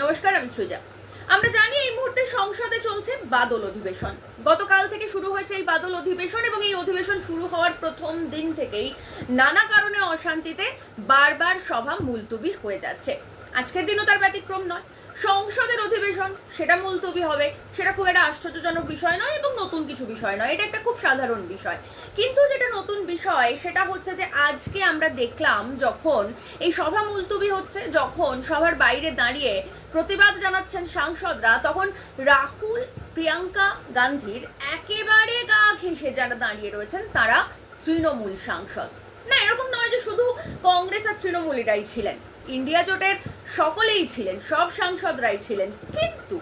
নমস্কার, আমি সৃজা। আমরা জানি এই মুহূর্তে সংসদে চলছে বাদল অধিবেশন। গতকাল থেকে শুরু হয়েছে এই বাদল অধিবেশন এবং এই অধিবেশন শুরু হওয়ার প্রথম দিন থেকেই নানা কারণে অশান্তিতে বারবার সভা মুলতুবি হয়ে যাচ্ছে। আজকের দিনও তার ব্যতিক্রম নয়। সংসদের অধিবেশন, সেটা মুলতবি হবে, সেটা খুব একটা আশ্চর্যজনক বিষয় নয় এবং নতুন কিছু বিষয় নয়, এটা একটা খুব সাধারণ বিষয়। কিন্তু যেটা নতুন বিষয়, সেটা হচ্ছে যে আজকে আমরা দেখলাম যখন এই সভা মুলতুবি হচ্ছে, যখন সভার বাইরে দাঁড়িয়ে প্রতিবাদ জানাচ্ছেন সাংসদরা, তখন রাহুল, প্রিয়াঙ্কা গান্ধীর একেবারে গা ঘেঁষে যারা দাঁড়িয়ে রয়েছেন, তারা তৃণমূল সাংসদ। না, এরকম নয় যে শুধু কংগ্রেস আর তৃণমূলীরাই ছিলেন। ইন্ডিয়া জোটের সকলেই ছিলেন, সব সাংসদরাই ছিলেন। কিন্তু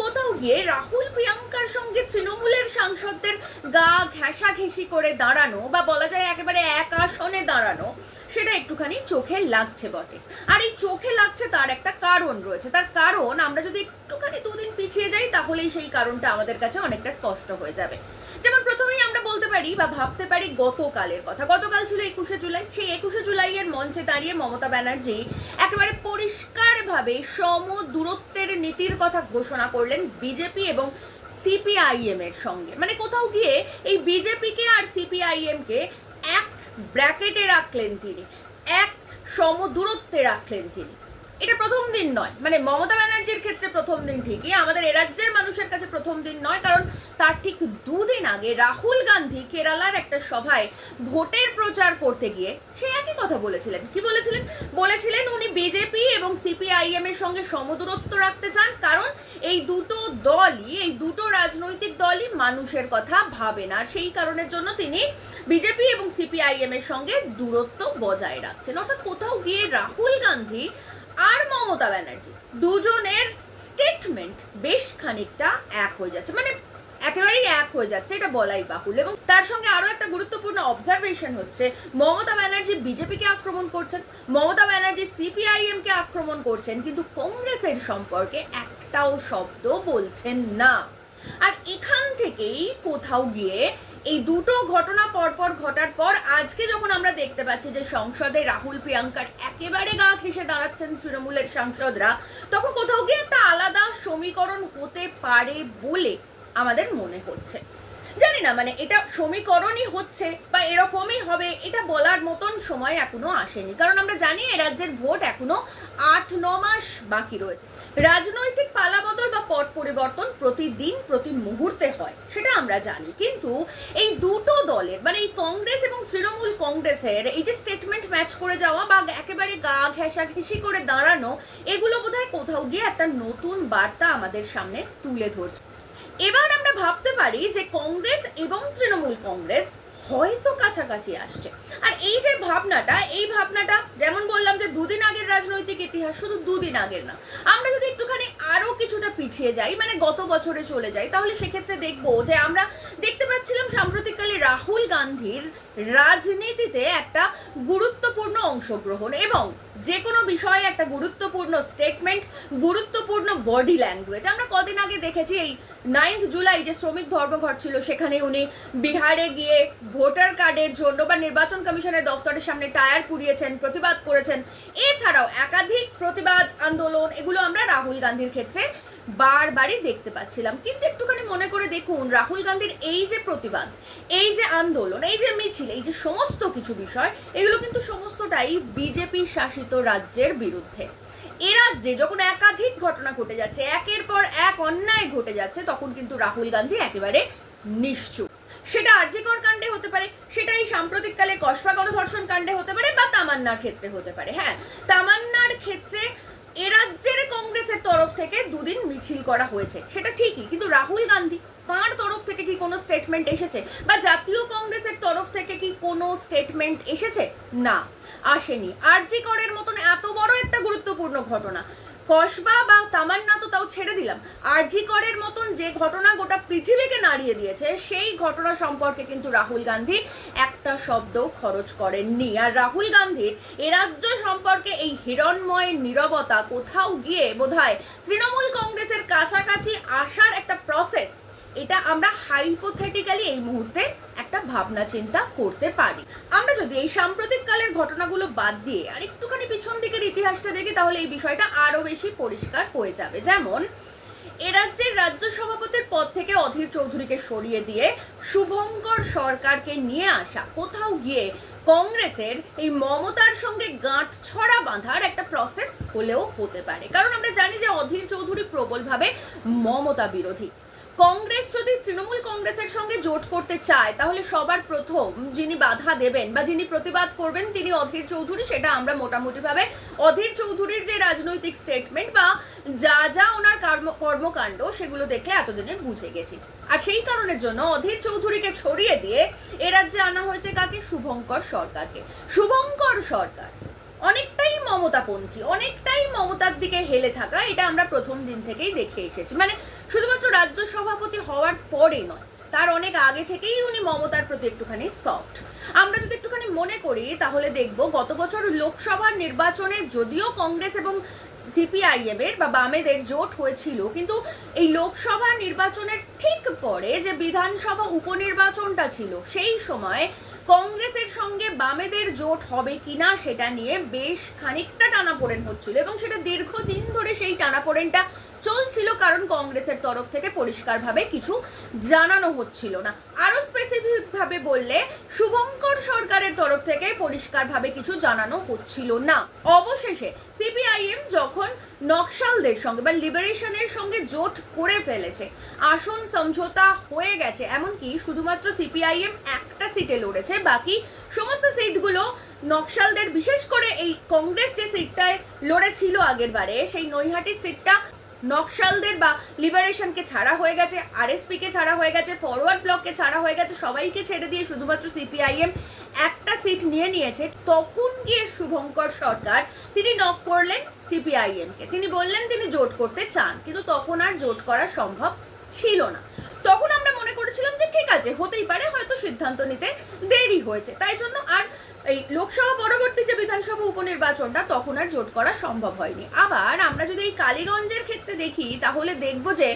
কোথাও গিয়ে রাহুল, প্রিয়াঙ্কার সঙ্গে তৃণমূলের সাংসদদের গা ঘেঁষাঘেঁষি করে দাঁড়ানো বা বলা যায় একেবারে এক আসনে দাঁড়ানো, সেটা একটুখানি চোখে লাগছে বটে। আর এই চোখে লাগছে তার একটা কারণ রয়েছে। তার কারণ আমরা যদি একটুখানি দুদিন পিছিয়ে যাই, তাহলেই সেই কারণটা আমাদের কাছে অনেকটা স্পষ্ট হয়ে যাবে। যেমন প্রথমেই আমরা বলতে পারি বা ভাবতে পারি গতকালের কথা। গতকাল ছিল একুশে জুলাই। সেই একুশে জুলাইয়ের মঞ্চে দাঁড়িয়ে মমতা ব্যানার্জি একেবারে পরিষ্কারভাবে সম দূরত্বের নীতির কথা ঘোষণা করলেন বিজেপি এবং সিপিআইএম এর সঙ্গে। মানে কোথাও গিয়ে এই বিজেপিকে আর সিপিআইএম কে এক ব্র্যাকেটে রাখলেন তিনি। এক সম দূরত্বে রাখলেন তিনি। এটা প্রথম দিন নয়। মানে মমতা ব্যানার্জির ক্ষেত্রে প্রথম দিন ঠিকই, আমাদের এ রাজ্যের মানুষের কাছে প্রথম দিন নয়, কারণ তার ঠিক দুদিন আগে রাহুল গান্ধী কেরালার একটা সভায় ভোটের প্রচার করতে গিয়ে সে একই কথা বলেছিলেন। কি বলেছিলেন? বলেছিলেন উনি বিজেপি এবং সিপিআইএম এর সঙ্গে সমদূরত্ব রাখতে চান, কারণ এই দুটো দলই, এই দুটো রাজনৈতিক দলই মানুষের কথা ভাবে না, আর সেই কারণের জন্য তিনি বিজেপি এবং সিপিআইএম এর সঙ্গে দূরত্ব বজায় রাখছেন। অর্থাৎ কোথাও গিয়ে রাহুল গান্ধী আর মমতা ব্যানার্জি দুজনের স্টেটমেন্ট বেশ খানিকটা এক হয়ে যাচ্ছে। মানে একেবারেই এক হয়ে যাচ্ছে, এটা বলাই বাহুল এবং তার সঙ্গে আরও একটা গুরুত্বপূর্ণ অবজারভেশন হচ্ছে, মমতা ব্যানার্জি বিজেপিকে আক্রমণ করছেন, মমতা ব্যানার্জি সিপিআইএম কে আক্রমণ করছেন, কিন্তু কংগ্রেসের সম্পর্কে একটাও শব্দ বলছেন না। আর এখান থেকেই কোথাও গিয়ে এই দুটো ঘটনা পরপর ঘটার পর আজকে যখন আমরা দেখতে পাচ্ছি যে সংসদে রাহুল, প্রিয়াঙ্কার একেবারে গা ঘেসে দাঁড়াচ্ছেন তৃণমূলের সাংসদরা, তখন কোথাও গিয়ে একটা আলাদা সমীকরণ হতে পারে বলে আমাদের মনে হচ্ছে। জানি না মানে এটা সমীকরণই হচ্ছে বা এরকমই হবে, এটা বলার মতন সময় এখনও আসেনি। কারণ আমরা জানি এ রাজ্যের ভোট এখনও আট, ন মাস বাকি রয়েছে। রাজনৈতিক পালাবদল বা পট পরিবর্তন প্রতিদিন, প্রতি মুহূর্তে হয়, সেটা আমরা জানি। কিন্তু এই দুটো দলের মানে এই কংগ্রেস এবং তৃণমূল কংগ্রেসের এই যে স্টেটমেন্ট ম্যাচ করে যাওয়া বা একেবারে গা ঘেঁষাঘেঁষি করে দাঁড়ানো, এগুলো বোধহয় কোথাও গিয়ে একটা নতুন বার্তা আমাদের সামনে তুলে ধরছে। এবার আমরা ভাবতে পারি যে কংগ্রেস এবং তৃণমূল কংগ্রেস হয়তো কাছাকাছি আসছে। আর এই যে ভাবনাটা, এই ভাবনাটা যেমন বললাম যে দুদিন আগের রাজনৈতিক ইতিহাস শুধু দুদিন আগের না, আমরা যদি একটুখানি আরও কিছুটা পিছিয়ে যাই মানে গত বছরে চলে যাই, তাহলে সেক্ষেত্রে দেখব যে আমরা দেখতে পাচ্ছিলাম সাম্প্রতিককালে রাহুল গান্ধীর রাজনীতিতে একটা গুরুত্বপূর্ণ অংশগ্রহণ এবং যে কোনো বিষয়ে একটা গুরুত্বপূর্ণ স্টেটমেন্ট গুরুত্বপূর্ণ বডি ল্যাঙ্গুয়েজ আমরা কদিন আগে দেখেছি এই নাইন্থ জুলাই যে শ্রমিক ধর্মঘট ছিল, সেখানে উনি বিহারে গিয়ে ভোটার কার্ডের জন্য বা নির্বাচন কমিশনের দফতরের সামনে টায়ার পুড়িয়েছেন, প্রতিবাদ করেছেন। এছাড়াও একাধিক প্রতিবাদ আন্দোলন, এগুলো আমরা রাহুল গান্ধীর ক্ষেত্রে বারবারই দেখতে পাচ্ছিলাম। কিন্তু একটুখানি মনে করে দেখুন, রাহুল গান্ধীর এই যে প্রতিবাদ, এই যে আন্দোলন, এই যে মিছিল, এই যে সমস্ত কিছু বিষয়, এগুলো কিন্তু সমস্তটাই বিজেপি শাসিত রাজ্যের বিরুদ্ধে। এ রাজ্যে যখন একাধিক ঘটনা ঘটে যাচ্ছে, একের পর এক অন্যায় ঘটে যাচ্ছে, তখন কিন্তু রাহুল গান্ধী একেবারে নিশ্চুপ। সেটা আর্যিকর কাণ্ডে হতে পারে সেটা এই সাম্প্রতিককালে কসবা গণধর্ষণ কাণ্ডে হতে পারে বা তামান্নার ক্ষেত্রে হতে পারে। হ্যাঁ তামান্নার ক্ষেত্রে এ রাজ্যের কংগ্রেসের তরফ থেকে দুদিন মিছিল করা হয়েছে। সেটা ঠিকই, কিন্তু রাহুল গান্ধী তাঁর তরফ থেকে কি কোনো স্টেটমেন্ট এসেছে? বা জাতীয় কংগ্রেসের তরফ থেকে কি কোনো স্টেটমেন্ট এসেছে? না, আসেনি। আর জি করের মতন এত বড় একটা গুরুত্বপূর্ণ ঘটনা কসবা বা তামান্না তো তাও ছেড়ে দিলাম। আরজি করের মতন যে ঘটনা গোটা পৃথিবীকে নাড়িয়ে দিয়েছে, সেই ঘটনা সম্পর্কে কিন্তু রাহুল গান্ধী একটা শব্দ খরচ করেননি। আর রাহুল গান্ধীর এ রাজ্য সম্পর্কে এই হিরণময় নীরবতা কোথাও গিয়ে বোধহয় তৃণমূল কংগ্রেসের কাছাকাছি আসার একটা প্রসেস এটা আমরা হাইপোথেটিক্যালি এই মুহূর্তে একটা ভাবনা চিন্তা করতে পারি। আমরা যদি এই সাম্প্রতিক কালের ঘটনাগুলো বাদ দিয়ে আর একটুখানি পিছন দিকের ইতিহাসটা দেখি তাহলে এই বিষয়টা আরও বেশি পরিষ্কার হয়ে যাবে। যেমন, এ রাজ্যের রাজ্য সভাপতির পদ থেকে অধীর চৌধুরীকে সরিয়ে দিয়ে শুভঙ্কর সরকারকে নিয়ে আসা, কোথাও গিয়ে কংগ্রেসের এই মমতার সঙ্গে গাঁট ছড়া বাঁধার একটা প্রসেস হলেও হতে পারে। কারণ আমরা জানি যে অধীর চৌধুরী প্রবলভাবে মমতা বিরোধী। কংগ্রেস যদি তৃণমূল কংগ্রেসের সঙ্গে জোট করতে চায়, তাহলে সবার প্রথম যিনি বাধা দেবেন বা যিনি প্রতিবাদ করবেন তিনি অধীর চৌধুরী, সেটা আমরা মোটামুটিভাবে অধীর চৌধুরীর যে রাজনৈতিক স্টেটমেন্ট বা যা যা ওনার কর্ম, কর্মকাণ্ড, সেগুলো দেখে এতদিনে বুঝে গেছি। আর সেই কারণের জন্য অধীর চৌধুরীকে ছড়িয়ে দিয়ে এ রাজ্যে আনা হয়েছে কাকে? শুভঙ্কর সরকারকে। শুভঙ্কর সরকার অনেকটাই মমতাপন্থী, অনেকটাই মমতার দিকে হেলে থাকা, এটা আমরা প্রথম দিন থেকেই দেখে এসেছি। মানে শুধুমাত্র রাজ্য সভাপতি হওয়ার পরে নয়, তার অনেক আগে থেকেই উনি মমতার প্রতি একটুখানি সফট আমরা যদি একটুখানি মনে করি, তাহলে দেখব গত বছর লোকসভার নির্বাচনে যদিও কংগ্রেস এবং সিপিআইএম এর বা বামেদের জোট হয়েছিল, কিন্তু এই লোকসভা নির্বাচনের ঠিক পরে যে বিধানসভা উপনির্বাচনটা ছিল, সেই সময় কংগ্রেসের সঙ্গে বামেদের জোট হবে কিনা সেটা নিয়ে বেশ খানিকটা টানাপোড়েন হচ্ছিল এবং সেটা দীর্ঘদিন ধরে সেই টানাপোড়েনটা চলছিল কারণ কংগ্রেসের তরফ থেকে পরিষ্কারভাবে কিছু জানানো হচ্ছিল না। আরও স্পেসিফিক ভাবে বললে, শুভঙ্কর সরকারের তরফ থেকে পরিষ্কারভাবে কিছু জানানো হচ্ছিল না। অবশেষে সিপিআইএম যখন নকশালদের সঙ্গে বা লিবারেশনের সঙ্গে জোট করে ফেলেছে, আসন সমঝোতা হয়ে গেছে, এমনকি শুধুমাত্র সিপিআইএম একটা সিটে লড়েছে, বাকি সমস্ত সিটগুলো নকশালদের, বিশেষ করে এই কংগ্রেস যে সিটটায় লড়েছিল আগের বারে, সেই নৈহাটির সিটটা নকশালদের বা লিবারেশনকে ছাড়া হয়ে গেছে, আরএসপিকে ছাড়া হয়ে গেছে, ফরওয়ার্ড ব্লককে ছাড়া হয়ে গেছে, সবাইকে ছেড়ে দিয়ে শুধুমাত্র সিপিআইএম একটা সিট নিয়ে নিয়েছে, তখন গিয়ে শুভঙ্কর সরকার তিনি নক করলেন সিপিআইএমকে। তিনি বললেন তিনি জোট করতে চান, কিন্তু তখন আর জোট করা সম্ভব ছিল না। তখন আমরা মনে করেছিলাম যে ঠিক আছে, হতেই পারে, হয়তো সিদ্ধান্ত নিতে দেরি হয়েছে। তাই জন্য আর এই লোকসভা পরবর্তী যে বিধানসভা উপনির্বাচনটা, তখন আর জোট করা সম্ভব হয়নি। আবার আমরা যদি এই কালীগঞ্জের ক্ষেত্রে দেখি, তাহলে দেখব যে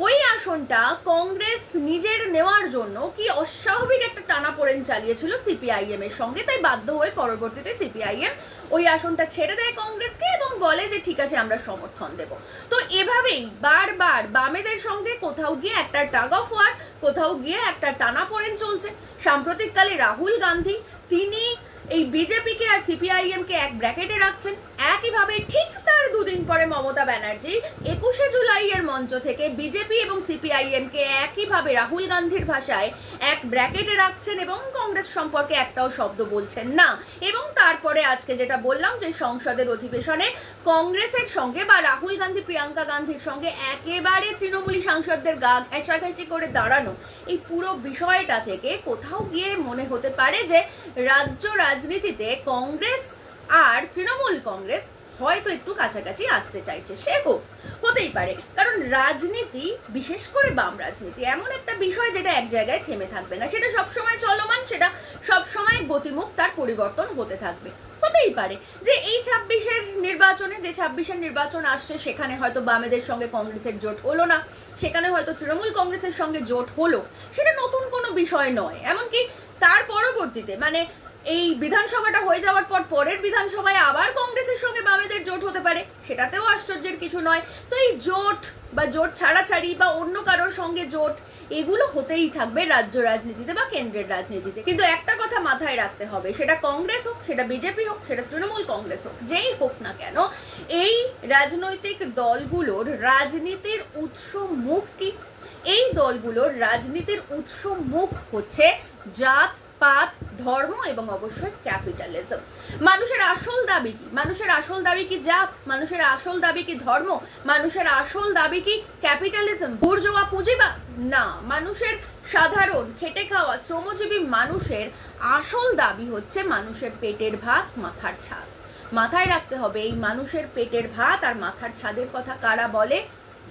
ওই আসনটা কংগ্রেস নিজের নেওয়ার জন্য কি অস্বাভাবিক একটা টানাপোড়েন চালিয়েছিল সিপিআইএম এর সঙ্গে? তাই বাধ্য হয়ে পরবর্তীতে সিপিআইএম ওই আসনটা ছেড়ে দেয় কংগ্রেসকে এবং বলে যে, ঠিক আছে, আমরা সমর্থন দেব। তো এভাবেই বারবার বামেদের সঙ্গে কোথাও গিয়ে একটা টাগ অফ ওয়ার কোথাও গিয়ে একটা টানাপোড়েন চলছে। সাম্প্রতিককালে রাহুল গান্ধী, তিনি এই বিজেপিকে আর সিপিআইএম কে এক ব্র্যাকেটে রাখছেন। একইভাবে ঠিক তার দুদিন পরে মমতা ব্যানার্জি একুশে জুলাইয়ের মঞ্চ থেকে বিজেপি এবং সিপিআইএম কে একইভাবে রাহুল গান্ধীর ভাষায় এক ব্র্যাকেটে রাখছেন এবং কংগ্রেস সম্পর্কে একটাও শব্দ বলছেন না। এবং তারপরে আজকে যেটা বললাম যে সংসদের অধিবেশনে কংগ্রেসের সঙ্গে বা রাহুল গান্ধী, প্রিয়াঙ্কা গান্ধীর সঙ্গে একেবারে তৃণমূলী সাংসদদের গা ঘেঁষাঘেঁষি করে দাঁড়ানো এই পুরো বিষয়টা থেকে কোথাও গিয়ে মনে হতে পারে যে রাজ্য রাজনীতিতে কংগ্রেস আর তৃণমূল কংগ্রেস হয়তো একটু কাছাকাছি আসতে চাইছে, সে হোক, হতেই পারে। কারণ রাজনীতি, বিশেষ করে বাম রাজনীতি, এমন একটা বিষয় যেটা এক জায়গায় থেমে থাকবে না। সেটা সবসময় চলমান, সেটা সবসময় গতিমুখ তার পরিবর্তন হতে থাকবে। হতেই পারে যে এই ছাব্বিশের নির্বাচনে, যে ছাব্বিশের নির্বাচন আসছে, সেখানে হয়তো বামেদের সঙ্গে কংগ্রেসের জোট হলো না, সেখানে হয়তো তৃণমূল কংগ্রেসের সঙ্গে জোট হলো। সেটা নতুন কোনো বিষয় নয়। এমনকি তার পরবর্তীতে মানে এই বিধানসভাটা হয়ে যাওয়ার পর পরের বিধানসভায় আবার কংগ্রেসের সঙ্গে বামেদের জোট হতে পারে, সেটাতেও আশ্চর্যের কিছু নয়। তো এই জোট বা জোট ছাড়াছাড়ি বা অন্য কারোর সঙ্গে জোট, এগুলো হতেই থাকবে রাজ্য রাজনীতিতে বা কেন্দ্রের রাজনীতিতে। কিন্তু একটা কথা মাথায় রাখতে হবে, সেটা কংগ্রেস হোক, সেটা বিজেপি হোক, সেটা তৃণমূল কংগ্রেস হোক, যেই হোক না কেন, এই রাজনৈতিক দলগুলোর রাজনীতির উৎস মুখ কি? এই দলগুলোর রাজনীতির উৎস মুখ হচ্ছে জাত পাত ধর্ম এবং অবশ্যই ক্যাপিটালিজম মানুষের আসল দাবি কি? মানুষের আসল দাবি কি জাত? মানুষের আসল দাবি কি ধর্ম? মানুষের আসল দাবি কি ক্যাপিটালিজম বুর্জোয়া পুঁজিবাদ না, মানুষের সাধারণ, খেটে খাওয়া শ্রমজীবী মানুষের আসল দাবি হচ্ছে মানুষের পেটের ভাত, মাথার ছাদ। মাথায় রাখতে হবে এই মানুষের পেটের ভাত আর মাথার ছাদের কথা কারা বলে?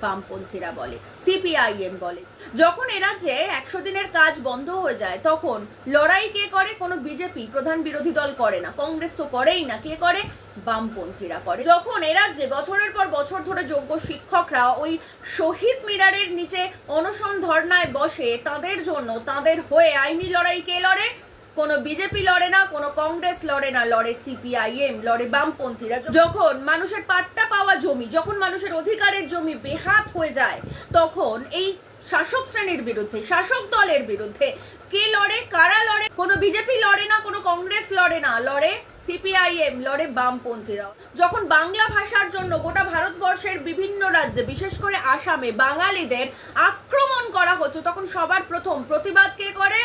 বামপন্থীরা বলে, সিপিআইএম বলে। যখন এ রাজ্যে একশো দিনের কাজ বন্ধ হয়ে যায়, তখন লড়াই কে করে? কোনো বিজেপি, প্রধান বিরোধী দল করে না। কংগ্রেস তো করেই না। কে করে? বামপন্থীরা করে। যখন এ রাজ্যে বছরের পর বছর ধরে যোগ্য শিক্ষকরা ওই শহীদ মিনারের নিচে অনশন ধর্নায় বসে, তাদের জন্য তাদের হয়ে আইনি লড়াই কে লড়ে? কোনো বিজেপি লড়ে না, কোনো কংগ্রেস লড়ে না, লড়ে সিপিআইএম, লড়ে বামপন্থীরা। যখন মানুষের পাট্টা পাওয়া জমি, যখন মানুষের অধিকারের জমি বেহাত হয়ে যায়, তখন এই শাসক শ্রেণির বিরুদ্ধে, শাসক দলের বিরুদ্ধে কে লড়ে, কারা লড়ে, কোনো বিজেপি লড়ে না, কোনো কংগ্রেস লড়ে না, লড়ে সিপিআইএম, লড়ে বামপন্থীরাও যখন বাংলা ভাষার জন্য গোটা ভারতবর্ষের বিভিন্ন রাজ্যে, বিশেষ করে আসামে বাঙালিদের আক্রমণ করা হচ্ছে, তখন সবার প্রথম প্রতিবাদ কে করে?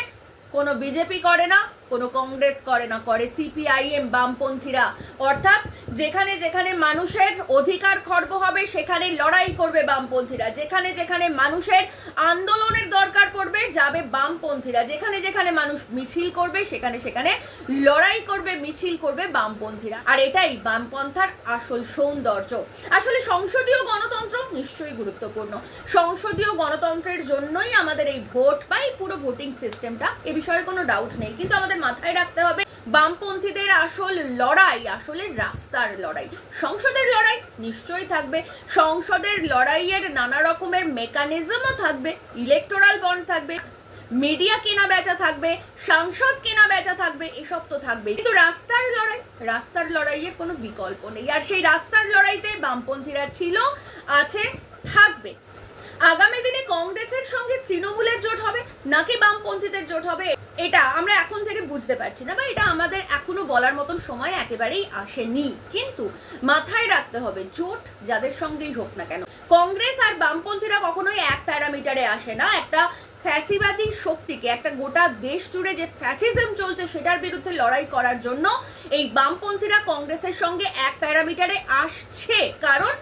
কোনো বিজেপি করে না কোনো কংগ্রেস করে না, করে সিপিআইএম বামপন্থীরা। অর্থাৎ যেখানে যেখানে মানুষের অধিকার খর্ব হবে, সেখানে লড়াই করবে বামপন্থীরা। যেখানে যেখানে মানুষের আন্দোলনের দরকার পড়বে, যাবে বামপন্থীরা। যেখানে যেখানে মানুষ মিছিল করবে, সেখানে সেখানে লড়াই করবে, মিছিল করবে বামপন্থীরা। আর এটাই বামপন্থার আসল সৌন্দর্য। আসলে সংসদীয় গণতন্ত্র নিশ্চয়ই গুরুত্বপূর্ণ। সংসদীয় গণতন্ত্রের জন্যই আমাদের এই ভোট বা এই পুরো ভোটিং সিস্টেমটা, এ বিষয়ে কোনো ডাউট নেই। কিন্তু আমাদের মাথায় রাখতে হবে। বামপন্থীদের আসল লড়াই, আসলে রাস্তার লড়াই। সংসদের লড়াই নিশ্চয়ই থাকবে। সংসদের লড়াইয়ের নানা রকমের মেকানিজমও থাকবে। ইলেকটোরাল বন্ড থাকবে। মিডিয়া কেনা বেচা থাকবে। সাংসদ কেনা বেচা থাকবে। এসব তো থাকবে কিন্তু রাস্তার লড়াই, রাস্তার লড়াইয়ের কোনো বিকল্প নেই। আর সেই রাস্তার লড়াইতে বামপন্থীরা ছিল, আছে, থাকবে। আগামী দিনে কংগ্রেসের সঙ্গে তৃণমূলের জোট হবে, নাকি বামপন্থীদের জোট হবে? এটা আমরা এখন থেকে বুঝতে পারছি না, বা এটা আমাদের এখনও বলার মতন সময় একেবারেই আসেনি। কিন্তু মাথায় রাখতে হবে, জোট যাদের সঙ্গেই হোক না কেন। কংগ্রেস আর বামপন্থীরা কখনোই এক প্যারামিটারে আসে না। একটা ফ্যাসিবাদী শক্তিকে, একটা গোটা দেশ জুড়ে যে ফ্যাসিজম চলছে সেটার বিরুদ্ধে লড়াই করার জন্য এই বামপন্থীরা কংগ্রেসের সঙ্গে এক প্যারামিটারে আসছে। কারণ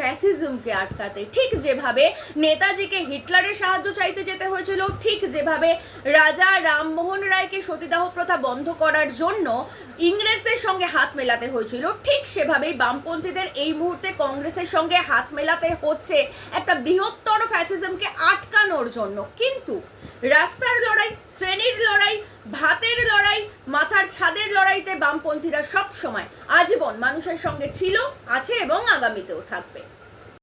ফ্যাসিজমকে আটকাতে। ঠিক যেভাবে নেতাজিকে হিটলারের সাহায্য চাইতে যেতে হয়েছিল, ঠিক যেভাবে রাজা রামমোহন রায়কে সতীদাহ প্রথা বন্ধ করার জন্য ইংরেজদের সঙ্গে হাত মেলাতে হয়েছিল, ঠিক সেভাবেই বামপন্থীদের এই মুহূর্তে কংগ্রেসের সঙ্গে হাত মেলাতে হচ্ছে একটা বৃহত্তর ফ্যাসিজমকে আটকানোর জন্য। কিন্তু রাস্তার লড়াই, শ্রেণির লড়াই, ভাতের লড়াই, মাথার ছাদের লড়াইতে বামপন্থীরা সব সময় আজীবন মানুষের সঙ্গে ছিল, আছে এবং আগামীতেও থাকবে।